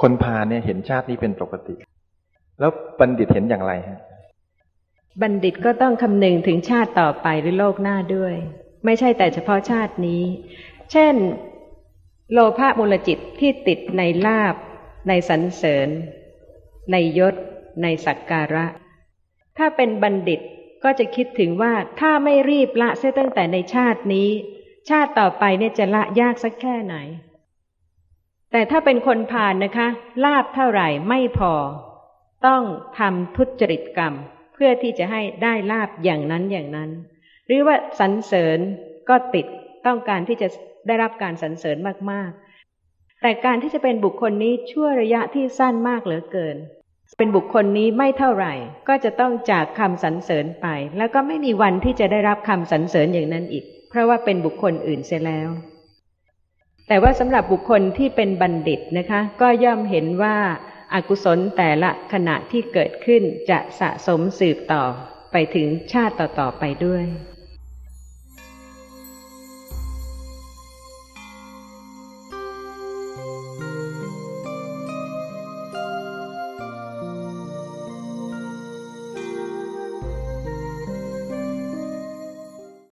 คนพาเนี่ยเห็นชาตินี้เป็นปกติ แล้วบัณฑิตเห็นอย่างไรฮะบัณฑิตก็ต้องคำนึงถึงชาติต่อไปหรือโลกหน้าด้วย ไม่ใช่แต่เฉพาะชาตินี้ เช่น โลภะมูลจิตที่ติดในลาบ ในสรรเสริญ ในยศ ในสักการะ ถ้าเป็นบัณฑิตก็จะคิดถึงว่าถ้าไม่รีบละเสียตั้งแต่ในชาตินี้ ชาติต่อไปเนี่ยจะละยากสักแค่ไหน แต่ถ้าเป็นคนผ่านนะคะ ลาบเท่าไหร่ไม่พอ ต้องทำทุจริตกรรม เพื่อที่จะให้ได้ลาบอย่างนั้นอย่างนั้น หรือว่าสรรเสริญก็ติดต้องการที่จะได้รับการสรรเสริญมากๆ แต่การที่จะเป็นบุคคลนี้ชั่วระยะที่สั้นมากเหลือเกิน เป็นบุคคลนี้ไม่เท่าไหร่ ก็จะต้องจากคำสรรเสริญไป แล้วก็ไม่มีวันที่จะได้รับคำสรรเสริญอย่างนั้นอีก เพราะว่าเป็นบุคคลอื่นเสียแล้ว แต่ว่าสำหรับบุคคลที่เป็นบัณฑิตนะคะ ก็ย่อมเห็นว่าอากุศลแต่ละขณะที่เกิดขึ้นจะสะสมสืบต่อไปถึงชาติต่อๆไปด้วย